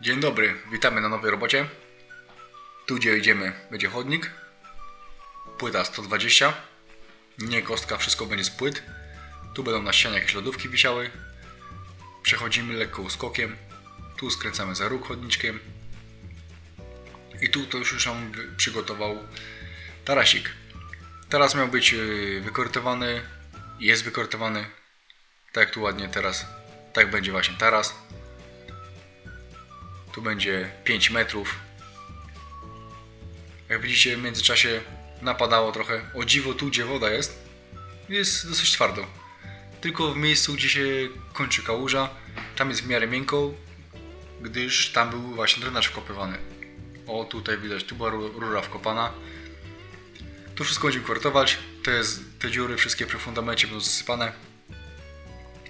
Dzień dobry, witamy na nowej robocie. Tu gdzie idziemy będzie chodnik. Płyta 120. Nie kostka, wszystko będzie z płyt. Tu będą na ścianie jakieś lodówki wisiały. Przechodzimy lekko uskokiem. Tu skręcamy za róg chodniczkiem. I tu to już nam przygotował tarasik. Teraz miał być yy, wykorytowany. Jest wykorytowany. Tak tu ładnie teraz. Tak będzie właśnie taras. Tu będzie 5 metrów. Jak widzicie, w międzyczasie napadało trochę. O dziwo, tu gdzie woda jest, jest dosyć twardo. Tylko w miejscu, gdzie się kończy kałuża, tam jest w miarę miękko, gdyż tam był właśnie drenaż wkopywany. O, tutaj widać, tu była ru- rura wkopana. Tu wszystko będziemy kwartować. To jest, te dziury wszystkie przy fundamencie będą zasypane.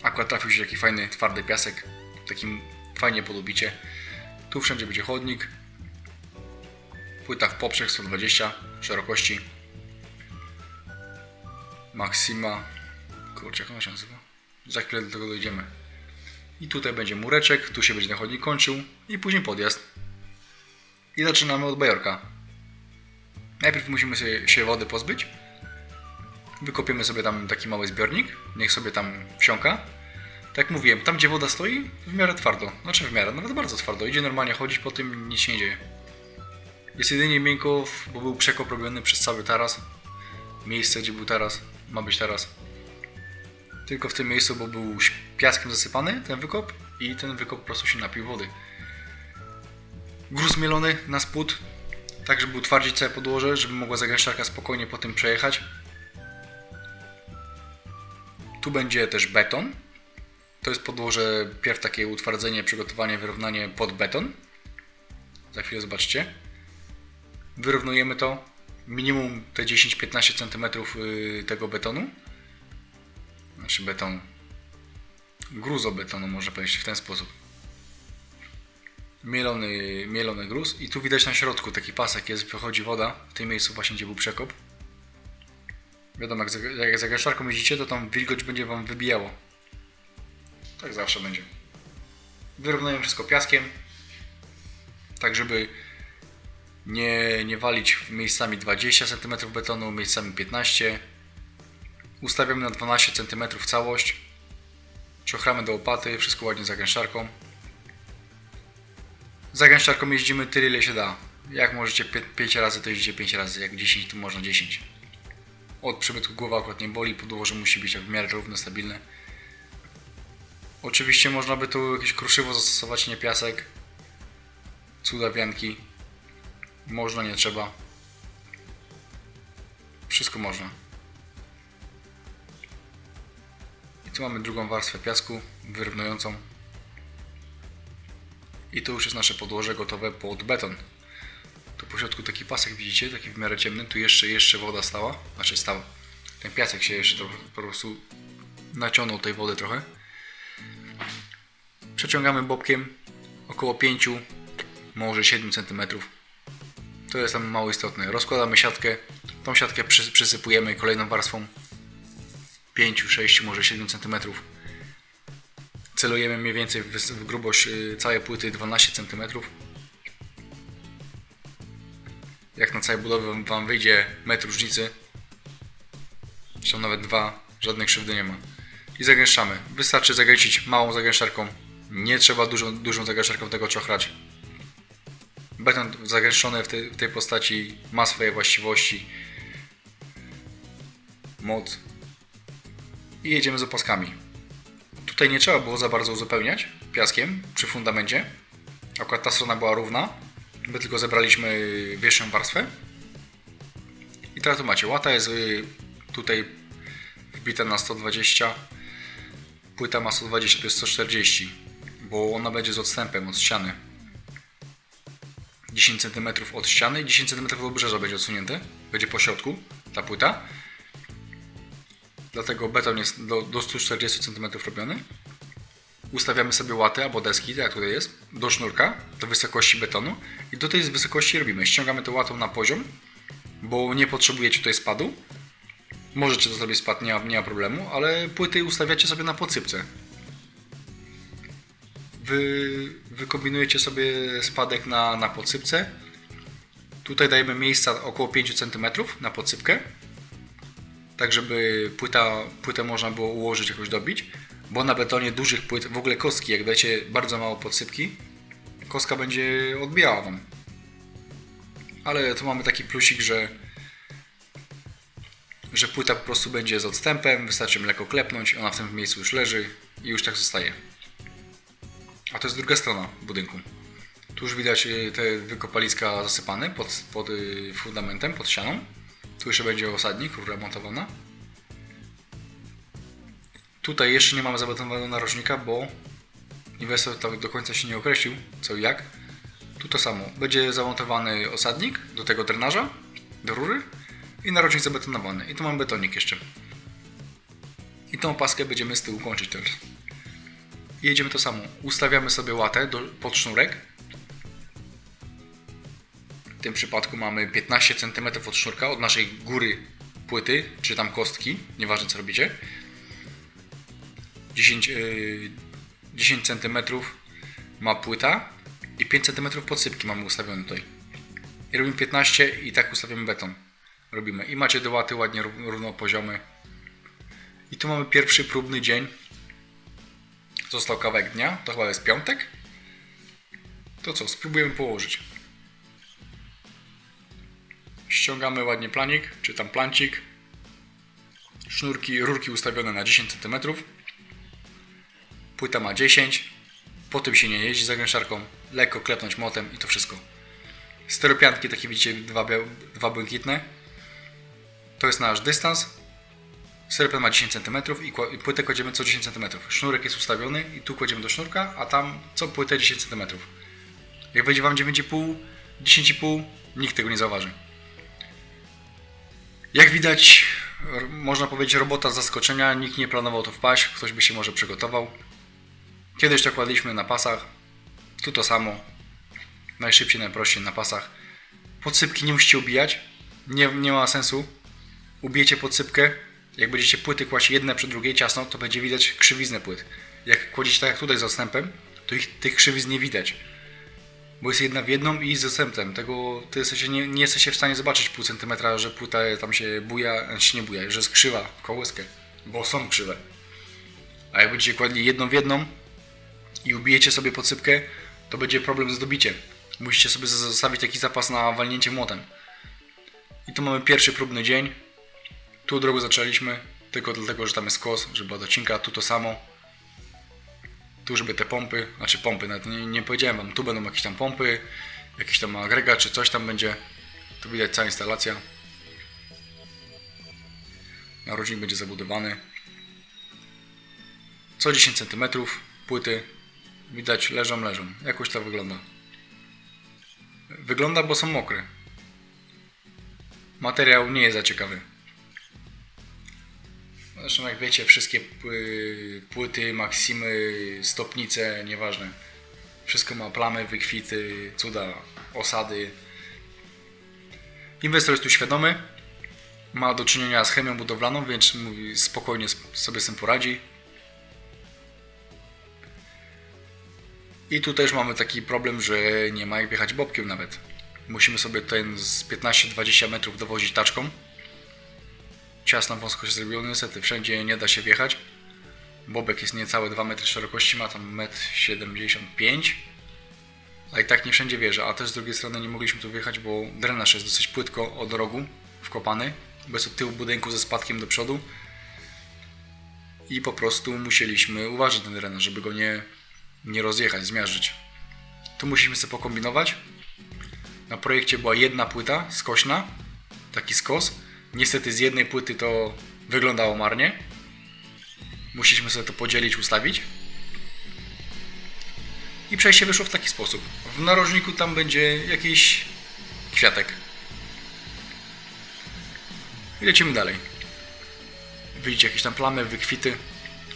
Akurat trafił się taki fajny, twardy piasek. Takim fajnie polubicie. Tu wszędzie będzie chodnik. Płyta w poprzek 120 szerokości. Maxima. Kurczę, jak ona się nazywa? Za chwilę do tego dojdziemy. I tutaj będzie mureczek, tu się będzie ten chodnik kończył i później podjazd. I zaczynamy od bajorka. Najpierw musimy się wody pozbyć. Wykopiemy sobie tam taki mały zbiornik, niech sobie tam wsiąka. Tak jak mówiłem, tam gdzie woda stoi, w miarę twardo. Znaczy w miarę, nawet bardzo twardo. Idzie normalnie chodzić po tym, nic się nie dzieje. Jest jedynie miękko, bo był przekop robiony przez cały taras. Miejsce, gdzie był taras, ma być taras. Tylko w tym miejscu, bo był piaskiem zasypany ten wykop i ten wykop po prostu się napił wody. Gruz mielony na spód, tak żeby utwardzić całe podłoże, żeby mogła zagęszczarka spokojnie po tym przejechać. Tu będzie też beton, to jest podłoże, pierw takie utwardzenie, przygotowanie, wyrównanie pod beton. Za chwilę zobaczcie. Wyrównujemy to minimum te 10-15 cm y, tego betonu. Znaczy beton. Gruzobetonu można powiedzieć w ten sposób. Mielony, mielony gruz i tu widać na środku taki pasek jest, wychodzi woda w tym miejscu właśnie gdzie był przekop. Wiadomo jak, za- jak jeździcie to tam wilgoć będzie Wam wybijało. Tak zawsze będzie. Wyrównujemy wszystko piaskiem, tak żeby nie, nie walić miejscami 20 cm betonu, miejscami 15 Ustawiamy na 12 cm całość. Czochramy do łopaty, wszystko ładnie za gęszczarką. Za gęszczarką jeździmy tyle ile się da. Jak możecie 5 razy to jeździcie 5 razy, jak 10 to można 10. Od przybytku głowa akurat nie boli, podłoże musi być w miarę równe, stabilne. Oczywiście można by tu jakieś kruszywo zastosować, nie piasek. Cudawianki. Można, nie trzeba. Wszystko można. I tu mamy drugą warstwę piasku, wyrównującą. I tu już jest nasze podłoże gotowe pod beton. Tu po środku taki pasek widzicie, taki w miarę ciemny. Tu jeszcze, jeszcze woda stała. Znaczy stała. Ten piasek się jeszcze po prostu naciągnął tej wody trochę. Przeciągamy bobkiem około 5, może 7 cm. To jest tam mało istotne. Rozkładamy siatkę. Tą siatkę przy, przysypujemy kolejną warstwą 5, 6, może 7 cm. Celujemy mniej więcej w, grubość y, całej płyty 12 cm. Jak na całej budowie wam- Wam wyjdzie metr różnicy, czy nawet dwa, żadnej krzywdy nie ma. I zagęszczamy. Wystarczy zagęścić małą zagęszczarką. Nie trzeba dużą, dużą zagęszczarką tego czochrać. Beton zagęszczony w tej, w tej postaci ma swoje właściwości. Moc. I jedziemy z opaskami. Tutaj nie trzeba było za bardzo uzupełniać piaskiem przy fundamencie. Akurat ta strona była równa. My tylko zebraliśmy wierzchnią warstwę. I teraz tu macie. Łata jest y, tutaj wbita na 120. Płyta ma 120, to jest 140. Bo ona będzie z odstępem od ściany. 10 cm od ściany i 10 cm od obrzeża będzie odsunięte. Będzie po środku ta płyta. Dlatego beton jest do, do 140 cm robiony. Ustawiamy sobie łaty albo deski, tak jak tutaj jest, do sznurka, do wysokości betonu i do tej wysokości robimy. Ściągamy to łatą na poziom, bo nie potrzebujecie tutaj spadu. Możecie to zrobić spad, nie ma, nie ma problemu, ale płyty ustawiacie sobie na podsypce. wy, wykombinujecie sobie spadek na, na podsypce. Tutaj dajemy miejsca około 5 cm na podsypkę, tak żeby płyta, płytę można było ułożyć, jakoś dobić, bo na betonie dużych płyt, w ogóle kostki, jak dajecie bardzo mało podsypki, kostka będzie odbijała Wam. Ale tu mamy taki plusik, że że płyta po prostu będzie z odstępem, wystarczy mleko klepnąć, ona w tym miejscu już leży i już tak zostaje. A to jest druga strona budynku. Tu już widać y, te wykopaliska zasypane pod, pod y, fundamentem, pod ścianą. Tu jeszcze będzie osadnik, rura montowana. Tutaj jeszcze nie mamy zabetonowanego narożnika, bo inwestor tak do końca się nie określił, co i jak. Tu to samo. Będzie zamontowany osadnik do tego drenaża, do rury i narożnik zabetonowany. I tu mam betonik jeszcze. I tą opaskę będziemy z tyłu kończyć. I jedziemy to samo. Ustawiamy sobie łatę do, pod sznurek. W tym przypadku mamy 15 cm od sznurka, od naszej góry płyty, czy tam kostki, nieważne co robicie. 10, yy, 10 cm ma płyta i 5 cm podsypki mamy ustawione tutaj. I robimy 15 i tak ustawiamy beton. Robimy. I macie do łaty ładnie rów- równo poziomy. I tu mamy pierwszy próbny dzień. Został kawałek dnia, to chyba jest piątek. To co, spróbujemy położyć. Ściągamy ładnie planik, czy tam plancik. Sznurki, rurki ustawione na 10 cm. Płyta ma 10. Po tym się nie jeździ za gęszarką. Lekko klepnąć motem i to wszystko. Steropianki takie widzicie, dwa, dwa błękitne. To jest nasz dystans. Steropian ma 10 cm i płytę kładziemy co 10 cm. Sznurek jest ustawiony i tu kładziemy do sznurka, a tam co płytę 10 cm. Jak będzie Wam 9,5, 10,5, nikt tego nie zauważy. Jak widać, można powiedzieć robota z zaskoczenia, nikt nie planował to wpaść, ktoś by się może przygotował. Kiedyś to kładliśmy na pasach, tu to samo, najszybciej, najprościej na pasach. Podsypki nie musicie ubijać, nie, nie ma sensu. Ubijecie podsypkę, jak będziecie płyty kłaść jedne przy drugiej ciasno, to będzie widać krzywiznę płyt. Jak kładziecie tak jak tutaj z odstępem, to ich, tych krzywiz nie widać. Bo jest jedna w jedną i z odstępem. Tego ty jesteście, nie, nie jesteście w stanie zobaczyć pół centymetra, że płyta tam się buja, znaczy nie buja, że jest krzywa kołyskę. Bo są krzywe. A jak będziecie kładli jedną w jedną i ubijecie sobie podsypkę, to będzie problem z dobiciem. Musicie sobie zostawić taki zapas na walnięcie młotem. I tu mamy pierwszy próbny dzień. Tu drogę zaczęliśmy, tylko dlatego, że tam jest kos, że była docinka, tu to samo. Tu żeby te pompy, znaczy pompy, nawet nie, nie powiedziałem wam, tu będą jakieś tam pompy, jakiś tam agregat, czy coś tam będzie. Tu widać cała instalacja. Narożnik będzie zabudowany. Co 10 cm płyty widać leżą, leżą. Jakoś to wygląda. Wygląda, bo są mokre. Materiał nie jest za ciekawy. Zresztą jak wiecie, wszystkie pły- płyty, maksimy, stopnice, nieważne. Wszystko ma plamy, wykwity, cuda, osady. Inwestor jest tu świadomy. Ma do czynienia z chemią budowlaną, więc mówi spokojnie sp- sobie z tym poradzi. I tu też mamy taki problem, że nie ma jak wjechać bobkiem nawet. Musimy sobie tutaj z 15-20 metrów dowozić taczką. Ciasno wąsko się zrobiło, niestety wszędzie nie da się wjechać. Bobek jest niecałe 2 metry szerokości, ma tam 1,75 m. A i tak nie wszędzie wjeżdża, a też z drugiej strony nie mogliśmy tu wjechać, bo drenaż jest dosyć płytko od rogu wkopany, bez tyłu budynku ze spadkiem do przodu. I po prostu musieliśmy uważać na drenaż, żeby go nie, nie rozjechać, zmiażdżyć. Tu musieliśmy sobie pokombinować. Na projekcie była jedna płyta skośna, taki skos. Niestety z jednej płyty to wyglądało marnie. Musieliśmy sobie to podzielić, ustawić. I przejście wyszło w taki sposób. W narożniku tam będzie jakiś kwiatek. I lecimy dalej. Widzicie jakieś tam plamy, wykwity.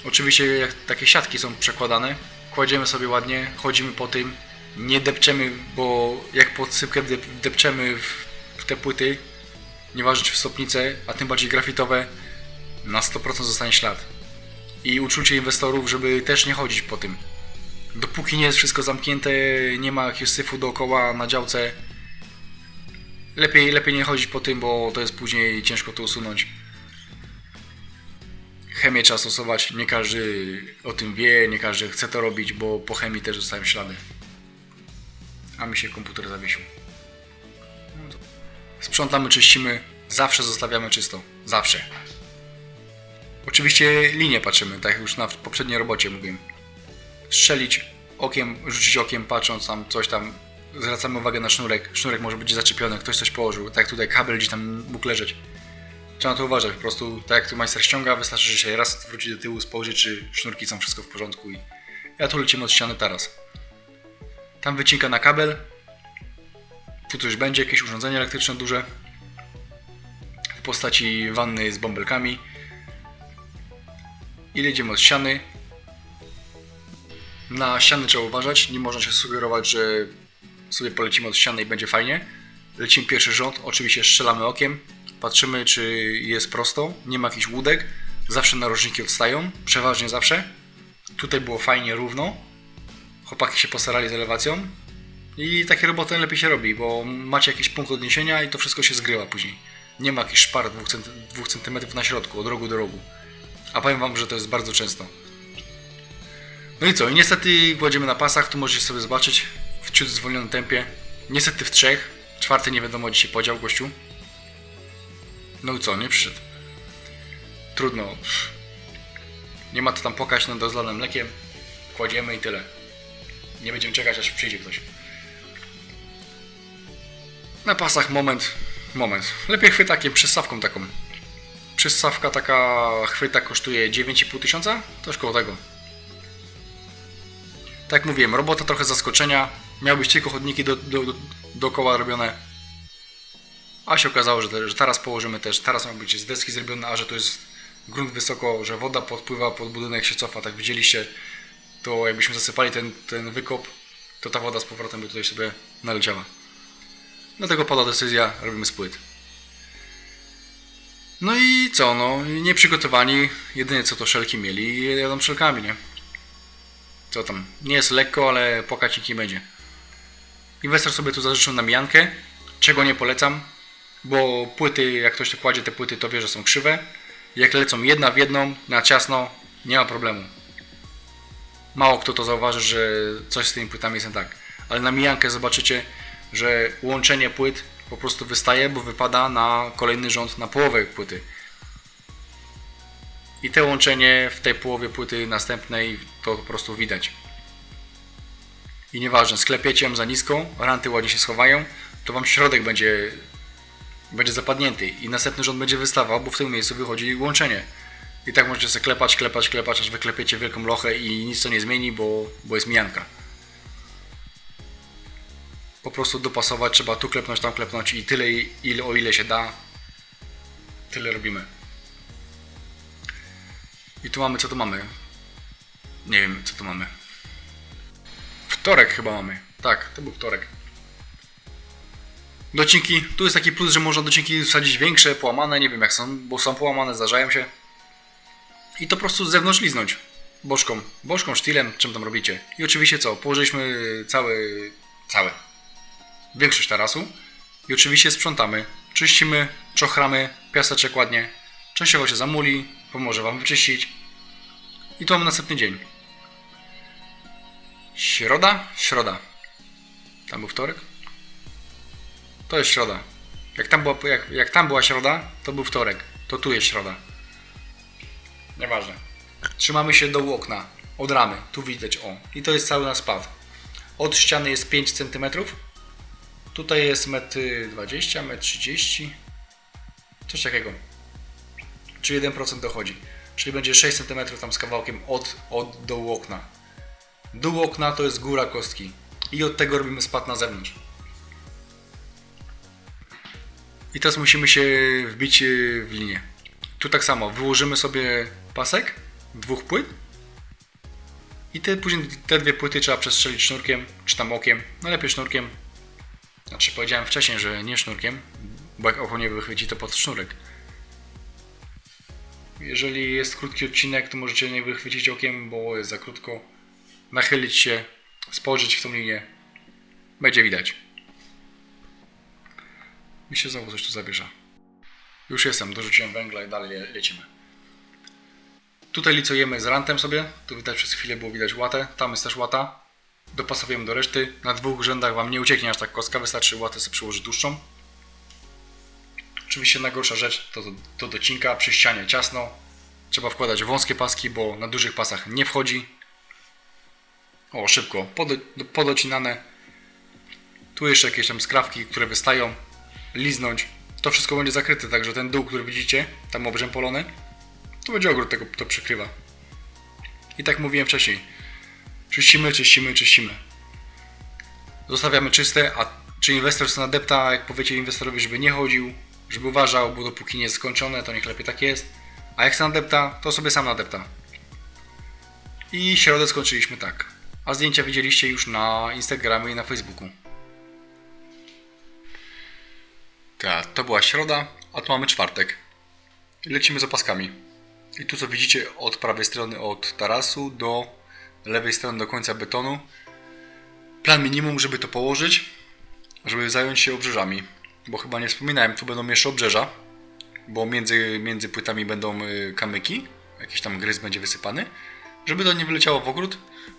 Oczywiście jak takie siatki są przekładane, kładziemy sobie ładnie, chodzimy po tym, nie depczemy, bo jak podsypkę dep- depczemy w te płyty, nieważne czy w stopnice, a tym bardziej grafitowe, na 100% zostanie ślad. I uczucie inwestorów, żeby też nie chodzić po tym. Dopóki nie jest wszystko zamknięte, nie ma jakiegoś syfu dookoła na działce, lepiej, lepiej nie chodzić po tym, bo to jest później ciężko to usunąć. Chemię trzeba stosować, nie każdy o tym wie, nie każdy chce to robić, bo po chemii też zostają ślady. A mi się komputer zawiesił. Sprzątamy, czyścimy, zawsze zostawiamy czysto. Zawsze. Oczywiście linię patrzymy, tak jak już na poprzedniej robocie mówiłem. Strzelić okiem, rzucić okiem, patrząc tam coś tam. Zwracamy uwagę na sznurek. Sznurek może być zaczepiony, ktoś coś położył. Tak tutaj kabel gdzieś tam mógł leżeć. Trzeba to uważać. Po prostu tak jak tu majster ściąga, wystarczy, że się raz wróci do tyłu, spojrzy, czy sznurki są wszystko w porządku. I ja tu lecimy od ściany teraz. Tam wycinka na kabel. Tu coś będzie, jakieś urządzenie elektryczne duże. W postaci wanny z bąbelkami. I jedziemy od ściany. Na ściany trzeba uważać. Nie można się sugerować, że sobie polecimy od ściany i będzie fajnie. Lecimy pierwszy rząd. Oczywiście strzelamy okiem. Patrzymy, czy jest prosto. Nie ma jakichś łódek. Zawsze narożniki odstają. Przeważnie zawsze. Tutaj było fajnie równo. Chłopaki się postarali z elewacją. I takie roboty lepiej się robi, bo macie jakiś punkt odniesienia i to wszystko się zgrywa później. Nie ma jakichś szpar 2 cm na środku, od rogu do rogu. A powiem wam, że to jest bardzo często. No i co? I niestety kładziemy na pasach, tu możecie sobie zobaczyć w ciut zwolnionym tempie. Niestety w trzech. Czwarty nie wiadomo gdzie się podział gościu. No i co? Nie przyszedł. Trudno. Nie ma to tam pokaźć nad rozlanym mlekiem. Kładziemy i tyle. Nie będziemy czekać aż przyjdzie ktoś. Na pasach moment, moment. Lepiej chwytakiem, przystawką taką. Przystawka taka chwyta kosztuje 9,5 tysiąca? Też koło tego. Tak jak mówiłem, robota trochę zaskoczenia. Miały być tylko chodniki do, do, do, dookoła robione. A się okazało, że, że teraz położymy też, teraz miał być z deski zrobione, a że to jest grunt wysoko, że woda podpływa pod budynek, się cofa, tak widzieliście, to jakbyśmy zasypali ten, ten wykop, to ta woda z powrotem by tutaj sobie naleciała. Dlatego pada decyzja, robimy z płyt. No i co, no, nieprzygotowani, jedynie co to szelki mieli i jadą szelkami, nie? Co tam, nie jest lekko, ale pokacik nie będzie. Inwestor sobie tu zażyczył na mijankę, czego nie polecam, bo płyty, jak ktoś to kładzie te płyty, to wie, że są krzywe. Jak lecą jedna w jedną, na ciasno, nie ma problemu. Mało kto to zauważy, że coś z tymi płytami jest tak. Ale na mijankę zobaczycie, że łączenie płyt po prostu wystaje, bo wypada na kolejny rząd na połowę płyty. I te łączenie w tej połowie płyty następnej to po prostu widać. I nieważne, sklepiecie ją za nisko, ranty ładnie się schowają, to wam środek będzie, będzie zapadnięty i następny rząd będzie wystawał, bo w tym miejscu wychodzi łączenie. I tak możecie sobie klepać, klepać, klepać, aż wyklepiecie wielką lochę i nic to nie zmieni, bo, bo jest mijanka. Po prostu dopasować, trzeba tu klepnąć, tam klepnąć i tyle, ile, o ile się da, tyle robimy. I tu mamy, co tu mamy? Nie wiem, co tu mamy. Wtorek chyba mamy. Tak, to był wtorek. Docinki. Tu jest taki plus, że można docinki wsadzić większe, połamane, nie wiem jak są, bo są połamane, zdarzają się. I to po prostu z zewnątrz liznąć. Bożką, bożką, sztilem, czym tam robicie. I oczywiście co, położyliśmy cały, cały, większość tarasu. I oczywiście sprzątamy, czyścimy, czochramy, piaseczek ładnie. Częściowo się zamuli, pomoże Wam wyczyścić. I to mamy następny dzień. Środa? Środa. Tam był wtorek? To jest środa. Jak tam była, jak, jak tam była środa, to był wtorek. To tu jest środa. Nieważne. Trzymamy się do okna. Od ramy. Tu widać, o. I to jest cały nasz pad. Od ściany jest 5 cm. Tutaj jest 1,20 m, 1,30 m. Coś takiego. Czy 1% dochodzi. Czyli będzie 6 cm tam z kawałkiem od, od dołu okna. Dół okna to jest góra kostki. I od tego robimy spad na zewnątrz. I teraz musimy się wbić y, w linię. Tu tak samo, wyłożymy sobie pasek dwóch płyt i te, później te dwie płyty trzeba przestrzelić sznurkiem, czy tam okiem, no lepiej sznurkiem. Znaczy powiedziałem wcześniej, że nie sznurkiem, bo jak oko nie wychwyci to pod sznurek. Jeżeli jest krótki odcinek, to możecie nie wychwycić okiem, bo jest za krótko. nachylić się, spojrzeć w tą linię. Będzie widać. Mi się znowu coś tu zawiesza. Już jestem, dorzuciłem węgla i dalej le- lecimy. Tutaj licujemy z rantem sobie. Tu widać przez chwilę było widać łatę. Tam jest też łata. Dopasowujemy do reszty. Na dwóch rzędach Wam nie ucieknie aż tak kostka. Wystarczy łatę sobie przyłożyć dłuższą. Oczywiście najgorsza rzecz to, to docinka przy ścianie ciasno. Trzeba wkładać wąskie paski, bo na dużych pasach nie wchodzi. O, szybko. Podo, podocinane. Tu jeszcze jakieś tam skrawki, które wystają. Liznąć. To wszystko będzie zakryte, także ten dół, który widzicie, tam obrzępolony, to będzie ogród tego, to przykrywa. I tak mówiłem wcześniej. Czyścimy, czyścimy, czyścimy. Zostawiamy czyste, a czy inwestor chce nadepta, jak powiecie inwestorowi, żeby nie chodził, żeby uważał, bo dopóki nie jest skończone, to niech lepiej tak jest. A jak chce nadepta, to sobie sam nadepta. I środę skończyliśmy tak. A zdjęcia widzieliście już na Instagramie i na Facebooku. Tak, to była środa, a tu mamy czwartek. Lecimy z opaskami. I tu co widzicie od prawej strony od tarasu do lewej strony do końca betonu. Plan minimum, żeby to położyć, żeby zająć się obrzeżami. Bo chyba nie wspominałem, tu będą jeszcze obrzeża, bo między, między płytami będą y, kamyki, jakiś tam gryz będzie wysypany. Żeby to nie wyleciało w ogród,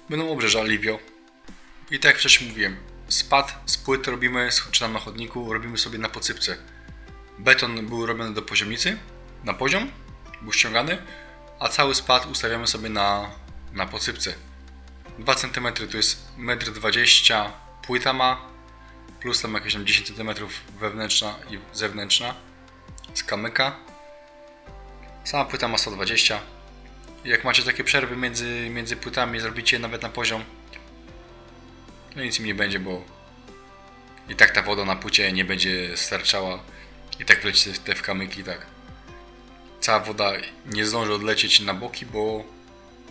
będą obrzeża livio. I tak jak wcześniej mówiłem, spad z płyt robimy, czy tam na chodniku, robimy sobie na posypce. Beton był robiony do poziomnicy, na poziom, był ściągany, a cały spad ustawiamy sobie na, na posypce. 2 cm to jest 1,20 m płyta ma, plus tam jakieś tam 10 cm wewnętrzna i zewnętrzna z kamyka. Sama płyta ma 120 jak macie takie przerwy między, między płytami, zrobicie je nawet na poziom, no nic im nie będzie, bo i tak ta woda na płycie nie będzie starczała. I tak wleci te w kamyki, tak. Cała woda nie zdąży odlecieć na boki, bo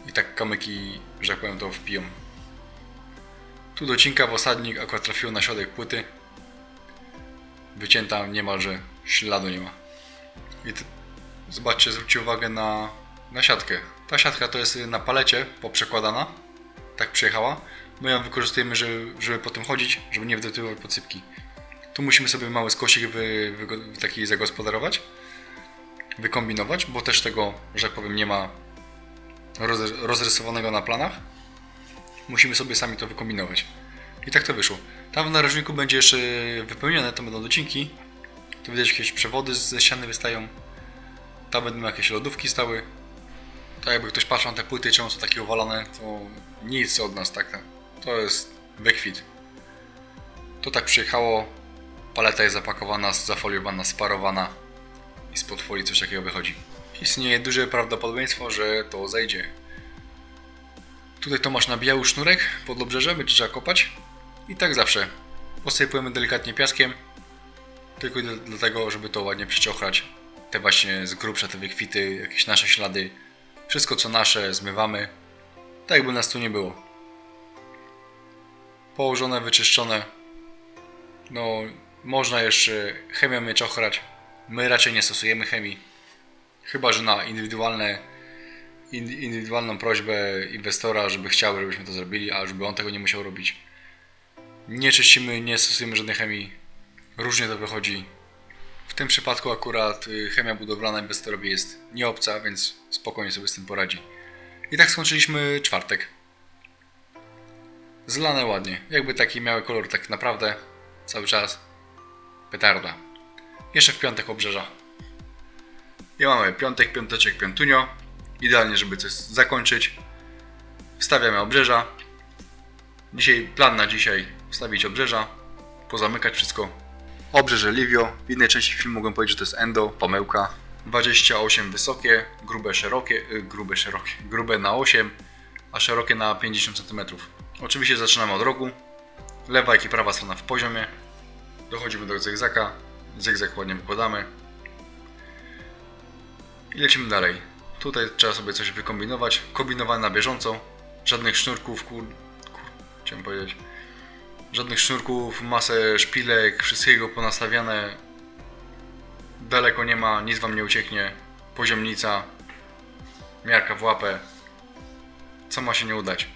i tak kamyki, że tak powiem, to wpiją. Tu docinka w osadnik akurat trafiło na środek płyty. Wycięta niemalże, śladu nie ma. I t- zobaczcie, zwróćcie uwagę na, na siatkę. Ta siatka to jest na palecie poprzekładana. Tak przyjechała. My ją wykorzystujemy, żeby, żeby po tym chodzić, żeby nie wydobywać podsypki. Tu musimy sobie mały skosik wy, wy, taki zagospodarować, wykombinować, bo też tego, że tak powiem, nie ma rozrysowanego na planach. Musimy sobie sami to wykombinować. I tak to wyszło. Tam w narożniku będzie jeszcze wypełnione, to będą docinki. Tu widać jakieś przewody ze ściany wystają. Tam będą jakieś lodówki stały. Tak jakby ktoś patrzył na te płyty, czemu są takie owalone, to nic od nas tak. To jest wykwit. To tak przyjechało. Paleta jest zapakowana, zafoliowana, sparowana i spod folii coś takiego wychodzi. Istnieje duże prawdopodobieństwo, że to zejdzie. Tutaj Tomasz nabijał sznurek pod obrzeże, będzie trzeba kopać. I tak zawsze. Posypujemy delikatnie piaskiem. Tylko dlatego, żeby to ładnie przeciochrać. Te właśnie z grubsza, te wykwity, jakieś nasze ślady. Wszystko co nasze zmywamy. Tak jakby nas tu nie było. Położone, wyczyszczone. No, można jeszcze chemią je czochrać. My raczej nie stosujemy chemii. Chyba, że na indywidualne, in- indywidualną prośbę inwestora, żeby chciał, żebyśmy to zrobili, a żeby on tego nie musiał robić. Nie czyścimy, nie stosujemy żadnej chemii. Różnie to wychodzi. W tym przypadku akurat y, chemia budowlana inwestorowi jest nieobca, więc spokojnie sobie z tym poradzi. I tak skończyliśmy czwartek. Zlane ładnie. Jakby taki miały kolor tak naprawdę cały czas. Petarda. Jeszcze w piątek obrzeża. I mamy piątek, piąteczek, piątunio. Idealnie, żeby coś zakończyć. Wstawiamy obrzeża. Dzisiaj, plan na dzisiaj wstawić obrzeża. Pozamykać wszystko. Obrzeże Livio. W innej części filmu mogłem powiedzieć, że to jest endo, pomyłka. 28 wysokie, grube szerokie, y, grube szerokie, grube na 8, a szerokie na 50 cm. Oczywiście zaczynamy od rogu. Lewa jak i prawa strona w poziomie. Dochodzimy do zygzaka. Zygzak ładnie wykładamy. I lecimy dalej. Tutaj trzeba sobie coś wykombinować. Kombinowane na bieżąco. Żadnych sznurków, kur... kur... Chciałem powiedzieć. Żadnych sznurków, masę szpilek, wszystkiego ponastawiane. Daleko nie ma, nic wam nie ucieknie. Poziomnica. Miarka w łapę. Co ma się nie udać?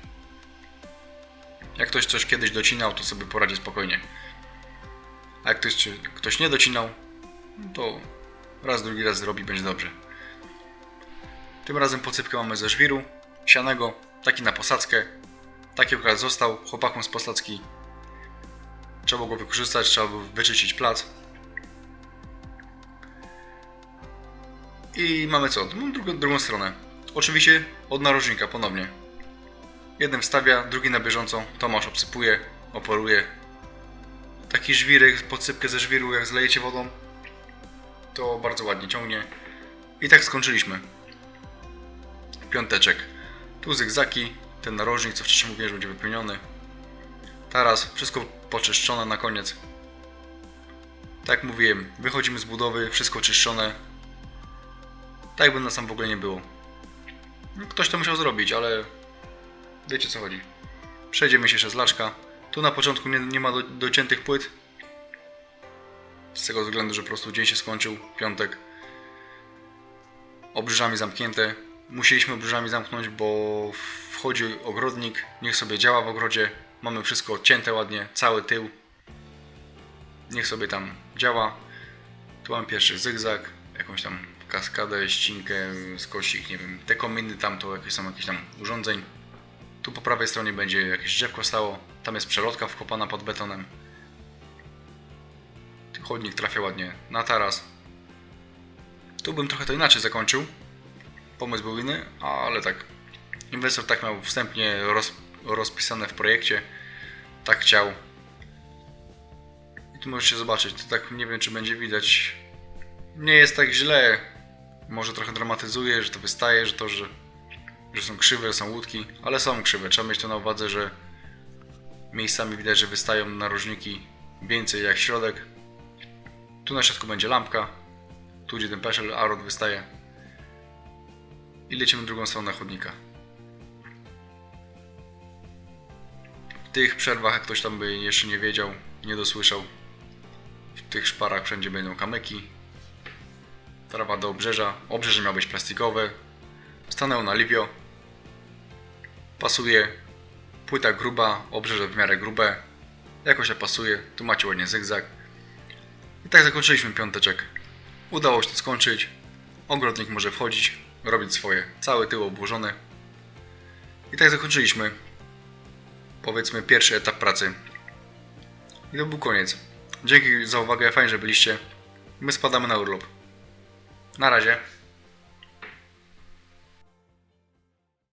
Jak ktoś coś kiedyś docinał, to sobie poradzi spokojnie. A jak ktoś, ktoś nie docinał, to raz, drugi raz zrobi, będzie dobrze. Tym razem posypkę mamy ze żwiru, sianego, taki na posadzkę. Taki akurat został chłopakom z posadzki. Trzeba go wykorzystać, trzeba było wyczyścić plac. I mamy co? Mam drugą, drugą stronę. Oczywiście od narożnika ponownie. Jeden wstawia, drugi na bieżąco. Tomasz obsypuje, oporuje. Taki żwirek, podsypkę ze żwiru, jak zlejecie wodą, to bardzo ładnie ciągnie. I tak skończyliśmy. Piąteczek. Tu zygzaki, ten narożnik, co wcześniej mówiłem, że będzie wypełniony. Teraz wszystko poczyszczone na koniec. Tak jak mówiłem, wychodzimy z budowy, wszystko czyszczone. Tak jakby nas tam w ogóle nie było. No, Ktoś to musiał zrobić, ale wiecie co chodzi. Przejdziemy się jeszcze z. Tu na początku nie, nie ma do, dociętych płyt. Z tego względu, że po prostu dzień się skończył, piątek. Obrzeżami zamknięte. Musieliśmy obrzeżami zamknąć, bo wchodzi ogrodnik, niech sobie działa w ogrodzie. Mamy wszystko odcięte ładnie, cały tył. Niech sobie tam działa. Tu mam pierwszy zygzak, jakąś tam kaskadę, ścinkę, skosik, nie wiem, te kominy tam to jakieś są jakieś tam urządzeń. Tu po prawej stronie będzie jakieś drzewko stało, tam jest przelotka wkopana pod betonem. Chodnik trafia ładnie na taras. Tu bym trochę to inaczej zakończył. Pomysł był inny, ale tak. Inwestor tak miał wstępnie roz, rozpisane w projekcie. Tak chciał. I tu możecie zobaczyć, to tak nie wiem czy będzie widać. Nie jest tak źle. Może trochę dramatyzuje, że to wystaje, że to, że, że są krzywe, są łódki, ale są krzywe. Trzeba mieć to na uwadze, że miejscami widać, że wystają narożniki więcej jak środek. Tu na środku będzie lampka, tu gdzie ten peszel Arod wystaje. I lecimy drugą stronę chodnika. W tych przerwach, jak ktoś tam by jeszcze nie wiedział, nie dosłyszał, w tych szparach wszędzie będą kamyki. Trawa do obrzeża. Obrzeże miało być plastikowe. Stanęło na livio. Pasuje. Płyta gruba, obrzeże w miarę grube. Jakoś się pasuje. Tu macie ładnie zygzak. I tak zakończyliśmy piąteczek. Udało się to skończyć. Ogrodnik może wchodzić, robić swoje. Cały tył obłożony. I tak zakończyliśmy. Powiedzmy pierwszy etap pracy. I to był koniec. Dzięki za uwagę, fajnie, że byliście. My spadamy na urlop. Na razie.